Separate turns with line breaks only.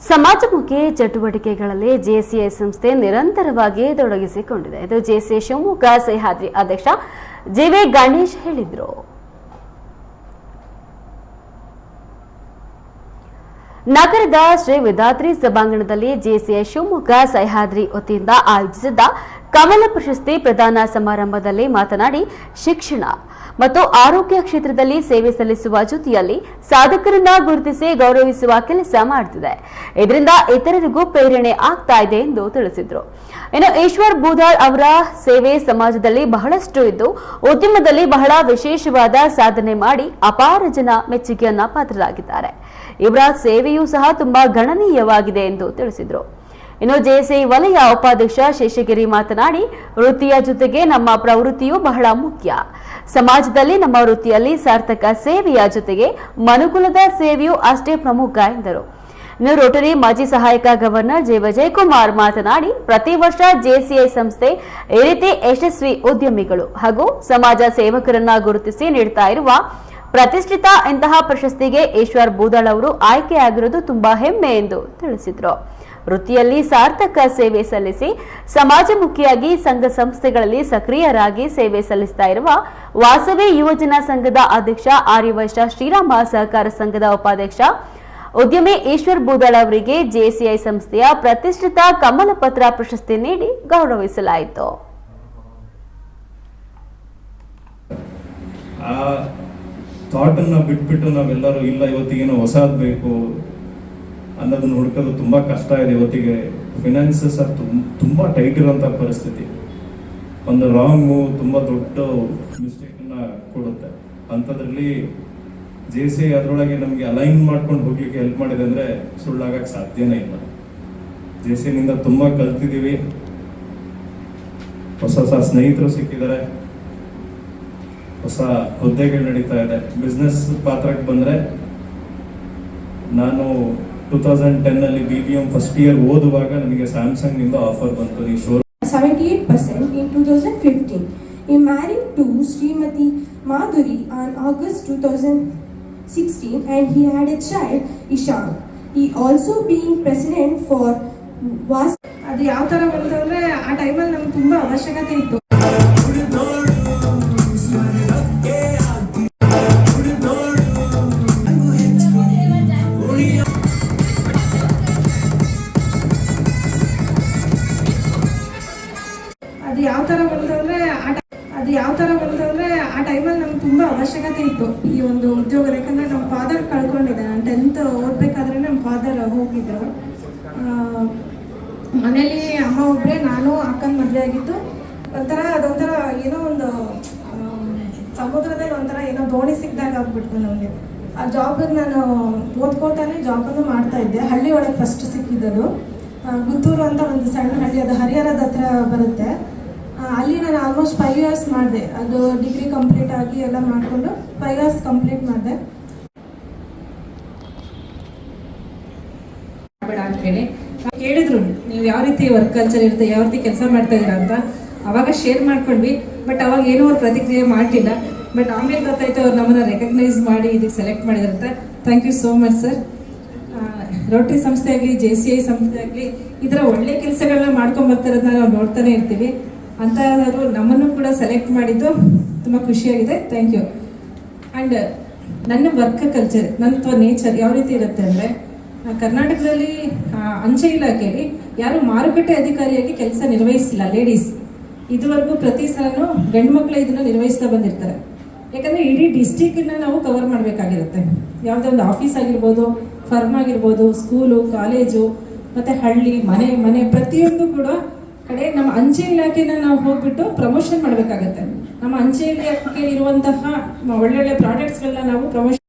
ಸಮಾಜಮುಖಿ ಚಟುವಟಿಕೆಗಳಲ್ಲಿ ಜೆಸಿಐ ಸಂಸ್ಥೆ ನಿರಂತರವಾಗಿ ತೊಡಗಿಸಿಕೊಂಡಿದೆ. ಇದು ಜೆಸಿಐ ಶಿವಮೊಗ್ಗ ಸಹ್ಯಾದ್ರಿ ಅಧ್ಯಕ್ಷ ಜಿವಿ ಗಣೇಶ್ ಹೇಳಿದ್ರು. ನಗರದ ಶ್ರೀ ವಿಧಾತ್ರಿ ಸಭಾಂಗಣದಲ್ಲಿ ಜೆಸಿಐ ಶಿವಮೊಗ್ಗ ಸಹ್ಯಾದ್ರಿ ವತಿಯಿಂದ ಆಯೋಜಿಸಿದ್ದ ಕಮಲ ಪ್ರಶಸ್ತಿ ಪ್ರದಾನ ಸಮಾರಂಭದಲ್ಲಿ ಮಾತನಾಡಿ ಶಿಕ್ಷಣ ಮತ್ತು ಆರೋಗ್ಯ ಕ್ಷೇತ್ರದಲ್ಲಿ ಸೇವೆ ಸಲ್ಲಿಸುವ ಜೊತೆಯಲ್ಲಿ ಸಾಧಕರನ್ನ ಗುರುತಿಸಿ ಗೌರವಿಸುವ ಕೆಲಸ ಮಾಡುತ್ತಿದೆ. ಇದರಿಂದ ಇತರರಿಗೂ ಪ್ರೇರಣೆ ಆಗ್ತಾ ಇದೆ ಎಂದು ತಿಳಿಸಿದರು. ಇನ್ನು ಈಶ್ವರ್ ಬೂದಾಳ್ ಅವರ ಸೇವೆ ಸಮಾಜದಲ್ಲಿ ಬಹಳಷ್ಟು ಇದ್ದು, ಉದ್ಯಮದಲ್ಲಿ ಬಹಳ ವಿಶೇಷವಾದ ಸಾಧನೆ ಮಾಡಿ ಅಪಾರ ಜನ ಮೆಚ್ಚುಗೆಯನ್ನ ಪಾತ್ರರಾಗಿದ್ದಾರೆ. ಇವರ ಸೇವೆಯೂ ಸಹ ತುಂಬಾ ಗಣನೀಯವಾಗಿದೆ ಎಂದು ತಿಳಿಸಿದರು. ಇನ್ನು ಜೆಎಸ್ಐ ವಲಯ ಉಪಾಧ್ಯಕ್ಷ ಶೇಷಗಿರಿ ಮಾತನಾಡಿ, ವೃತ್ತಿಯ ಜೊತೆಗೆ ನಮ್ಮ ಪ್ರವೃತ್ತಿಯು ಬಹಳ ಮುಖ್ಯ. ಸಮಾಜದಲ್ಲಿ ನಮ್ಮ ವೃತ್ತಿಯಲ್ಲಿ ಸಾರ್ಥಕ ಸೇವೆಯ ಜೊತೆಗೆ ಮನುಕುಲದ ಸೇವೆಯೂ ಅಷ್ಟೇ ಪ್ರಮುಖ ಎಂದರು. ಇನ್ನು ರೋಟರಿ ಮಾಜಿ ಸಹಾಯಕ ಗವರ್ನರ್ ಜೆ ವಿಜಯಕುಮಾರ್ ಮಾತನಾಡಿ, ಪ್ರತಿ ವರ್ಷ ಜೆಸಿಐ ಸಂಸ್ಥೆ ಈ ರೀತಿ ಯಶಸ್ವಿ ಉದ್ಯಮಿಗಳು ಹಾಗೂ ಸಮಾಜ ಸೇವಕರನ್ನ ಗುರುತಿಸಿ ನೀಡ್ತಾ ಇರುವ ಪ್ರತಿಷ್ಠಿತ ಇಂತಹ ಪ್ರಶಸ್ತಿಗೆ ಈಶ್ವರ್ ಬೂದಾಳ್ ಅವರು ಆಯ್ಕೆಯಾಗಿರುವುದು ತುಂಬಾ ಹೆಮ್ಮೆ ಎಂದು ತಿಳಿಸಿದರು. ವೃತ್ತಿಯಲ್ಲಿ ಸಾರ್ಥಕ ಸೇವೆ ಸಲ್ಲಿಸಿ ಸಮಾಜಮುಖಿಯಾಗಿ ಸಂಘ ಸಂಸ್ಥೆಗಳಲ್ಲಿ ಸಕ್ರಿಯರಾಗಿ ಸೇವೆ ಸಲ್ಲಿಸ್ತಾ ಇರುವ ವಾಸವಿ ಯುವಜನ ಸಂಘದ ಅಧ್ಯಕ್ಷ ಆರ್ಯವೈಶ್ಯ ಶ್ರೀರಾಮ ಸಹಕಾರ ಸಂಘದ ಉಪಾಧ್ಯಕ್ಷ ಉದ್ಯಮಿ ಈಶ್ವರ್ ಬೂದಾಳ್ ಅವರಿಗೆ ಜೆಸಿಐ ಸಂಸ್ಥೆಯ ಪ್ರತಿಷ್ಠಿತ ಕಮಲ ಪತ್ರ ಪ್ರಶಸ್ತಿ ನೀಡಿ ಗೌರವಿಸಲಾಯಿತು.
ಬಿಟ್ಬಿಟ್ಟು ನಾವೆಲ್ಲರೂ ಇಲ್ಲ, ಇವತ್ತಿಗೇನು ಹೊಸದ್ ಬೇಕು ಅನ್ನೋದನ್ನ ಹುಡುಕೋದು ತುಂಬ ಕಷ್ಟ ಇದೆ. ಇವತ್ತಿಗೆ ಫಿನಾನ್ಸಸ್ ತುಂಬ ತುಂಬ ಟೈಟ್ ಇರೋಂಥ ಪರಿಸ್ಥಿತಿ. ಒಂದು ರಾಂಗ್ ಮೂವ್ ತುಂಬ ದೊಡ್ಡ ಮಿಸ್ಟೇಕನ್ನು ಕೊಡುತ್ತೆ. ಅಂಥದ್ರಲ್ಲಿ ಜೆ ಸಿ ಅದರೊಳಗೆ ನಮಗೆ ಅಲೈನ್ ಮಾಡ್ಕೊಂಡು ಹೋಗ್ಲಿಕ್ಕೆ ಹೆಲ್ಪ್ ಮಾಡಿದೆ ಅಂದರೆ ಸುಳ್ಳಾಗಕ್ಕೆ ಸಾಧ್ಯನೇ ಇಲ್ಲ. ಜೆ ಸಿನಿಂದ ತುಂಬ ಕಲ್ತಿದ್ದೀವಿ. ಹೊಸ ಹೊಸ ಸ್ನೇಹಿತರು ಸಿಕ್ಕಿದ್ದಾರೆ. ಹೊಸ ಹುದ್ದೆಗಳು ನಡೀತಾ ಇದೆ. ಬಿಸ್ನೆಸ್ ಪಾತ್ರಕ್ಕೆ ಬಂದರೆ ನಾನು ಟೂ ತೌಸಂಡ್ ಟೆನ್ ಅಲ್ಲಿ ಬಿ ಬಿ ಫಸ್ಟ್ ಇಯರ್ ಓದುವಾಗ ನನಗೆ ಸ್ಯಾಮ್ಸಂಗ್ನಿಂದ ಆಫರ್ ಬಂತು. ನೀವು show
seventy eight percent in two thousand fifteen ಈ married to Shrimati Madhuri on August two thousand sixteen and he had a child Ishan he also being president for was
ಅದು ಯಾವ ಥರ ಬಂತಂದರೆ ಆ ಟೈಮಲ್ಲಿ ನಮ್ಗೆ ತುಂಬ ಅವಶ್ಯಕತೆ ಇತ್ತು. ಯಾವ ಥರ ಬಂತಂದ್ರೆ ಆ ಅದು ಯಾವ ಥರ ಬಂತಂದ್ರೆ ಆ ಟೈಮಲ್ಲಿ ನಮ್ಗೆ ತುಂಬ ಅವಶ್ಯಕತೆ ಇತ್ತು ಈ ಒಂದು ಉದ್ಯೋಗ. ಯಾಕಂದ್ರೆ ನಮ್ಮ ಫಾದರ್ ಕಳ್ಕೊಂಡಿದ್ದೆ ನಾನು ಟೆಂತ್ ಓದಬೇಕಾದ್ರೆ ನಮ್ಮ ಫಾದರ್ ಹೋಗಿದ್ರು. ಮನೇಲಿ ಅಮ್ಮ ಒಬ್ಬರೇ ನಾನು ಅಕ್ಕನ ಮದುವೆ ಆಗಿತ್ತು ಒಂಥರ ಅದೊಂಥರ ಏನೋ ಒಂದು ಸಮುದ್ರದಲ್ಲಿ ಒಂಥರ ಏನೋ ದೋಣಿ ಸಿಕ್ಕಿದಾಗ ಆಗ್ಬಿಡ್ತು ನನಗೆ ಆ ಜಾಬ್ ನಾನು ಓದ್ಕೋತಾನೆ ಜಾಬನ್ನು ಮಾಡ್ತಾ ಇದ್ದೆ. ಹಳ್ಳಿ ಒಳಗೆ ಫಸ್ಟ್ ಸಿಕ್ಕಿದ್ದದು. ಗುತ್ತೂರು ಅಂತ ಒಂದು ಸಣ್ಣ ಹಳ್ಳಿ, ಅದು ಹರಿಹರದ ಹತ್ರ ಬರುತ್ತೆ. ಆಲ್ಮೋಸ್ಟ್ ಫೈವ್ ಇಯರ್ಸ್ ಮಾಡಿದೆ. ಅದು ಡಿಗ್ರಿ ಕಂಪ್ಲೀಟ್ ಆಗಿ ಎಲ್ಲ ಮಾಡಿಕೊಂಡು ಫೈವ್ ಇಯರ್ಸ್ ಕಂಪ್ಲೀಟ್ ಮಾಡಿದೆ.
ಬೇಡ ಅಂತ ನೀವು ಯಾವ ರೀತಿ ವರ್ಕ್ ಕಲ್ಚರ್ ಇರುತ್ತೆ, ಯಾವ ರೀತಿ ಕೆಲಸ ಮಾಡ್ತಾ ಇದ್ದೀರಾ ಅಂತ ಅವಾಗ ಶೇರ್ ಮಾಡ್ಕೊಂಡ್ವಿ. ಬಟ್ ಅವಾಗ ಏನೋ ಅವ್ರು ಪ್ರತಿಕ್ರಿಯೆ ಮಾಡಿಲ್ಲ ಬಟ್ ಆಮೇಲೆ ಗೊತ್ತಾಯ್ತು ಅವ್ರು ನಮ್ಮನ್ನ ರೆಕಗ್ನೈಸ್ ಮಾಡಿ ಇದಕ್ಕೆ select ಮಾಡಿದ್ರಂತ. Thank you so much sir Rotary ಸಂಸ್ಥೆ ಆಗಲಿ ಜೆ ಸಿ ಐ ಸಂಸ್ಥೆ ಆಗಲಿ, ಈ ಥರ ಒಳ್ಳೆ ಕೆಲಸಗಳನ್ನ ಮಾಡ್ಕೊಂಡ್ ಬರ್ತಿರೋದನ್ನ ನಾವು ನೋಡ್ತಾನೆ ಇರ್ತೀವಿ. ಅಂಥವರು ನಮ್ಮನ್ನು ಕೂಡ ಸೆಲೆಕ್ಟ್ ಮಾಡಿದ್ದು ತುಂಬ ಖುಷಿಯಾಗಿದೆ. ಥ್ಯಾಂಕ್ ಯು ಆ್ಯಂಡ್ ನನ್ನ ವರ್ಕ್ ಕಲ್ಚರ್ ನನ್ನ ನೇಚರ್ ಯಾವ ರೀತಿ ಇರುತ್ತೆ ಅಂದರೆ ಕರ್ನಾಟಕದಲ್ಲಿ ಅಂಚೆ ಇಲಾಖೆಯಲ್ಲಿ ಯಾರು ಮಾರುಕಟ್ಟೆ ಅಧಿಕಾರಿಯಾಗಿ ಕೆಲಸ ನಿರ್ವಹಿಸಿಲ್ಲ ಲೇಡೀಸ್ ಇದುವರೆಗೂ ಪ್ರತಿ ಸಲನೂ ಗಂಡು ಮಕ್ಕಳೇ ಇದನ್ನು ನಿರ್ವಹಿಸ್ತಾ ಬಂದಿರ್ತಾರೆ. ಯಾಕಂದ್ರೆ ಇಡೀ ಡಿಸ್ಟಿಕ್ನ ನಾವು ಕವರ್ ಮಾಡಬೇಕಾಗಿರುತ್ತೆ. ಯಾವುದೇ ಒಂದು ಆಫೀಸ್ ಆಗಿರ್ಬೋದು ಫರ್ಮ್ ಆಗಿರ್ಬೋದು ಸ್ಕೂಲು ಕಾಲೇಜು ಮತ್ತೆ ಹಳ್ಳಿ, ಮನೆ ಮನೆ ಪ್ರತಿಯೊಂದು ಕೂಡ ಕಡೆ ನಮ್ಮ ಅಂಚೆ ಇಲಾಖೆನ ನಾವು ಹೋಗ್ಬಿಟ್ಟು ಪ್ರಮೋಷನ್ ಮಾಡಬೇಕಾಗತ್ತೆ. ನಮ್ಮ ಅಂಚೆ ಇಲಾಖೆಗೆ ಇರುವಂತಹ ಒಳ್ಳೊಳ್ಳೆ ಪ್ರಾಡಕ್ಟ್ಸ್ಗಳನ್ನ ನಾವು ಪ್ರಮೋಷನ್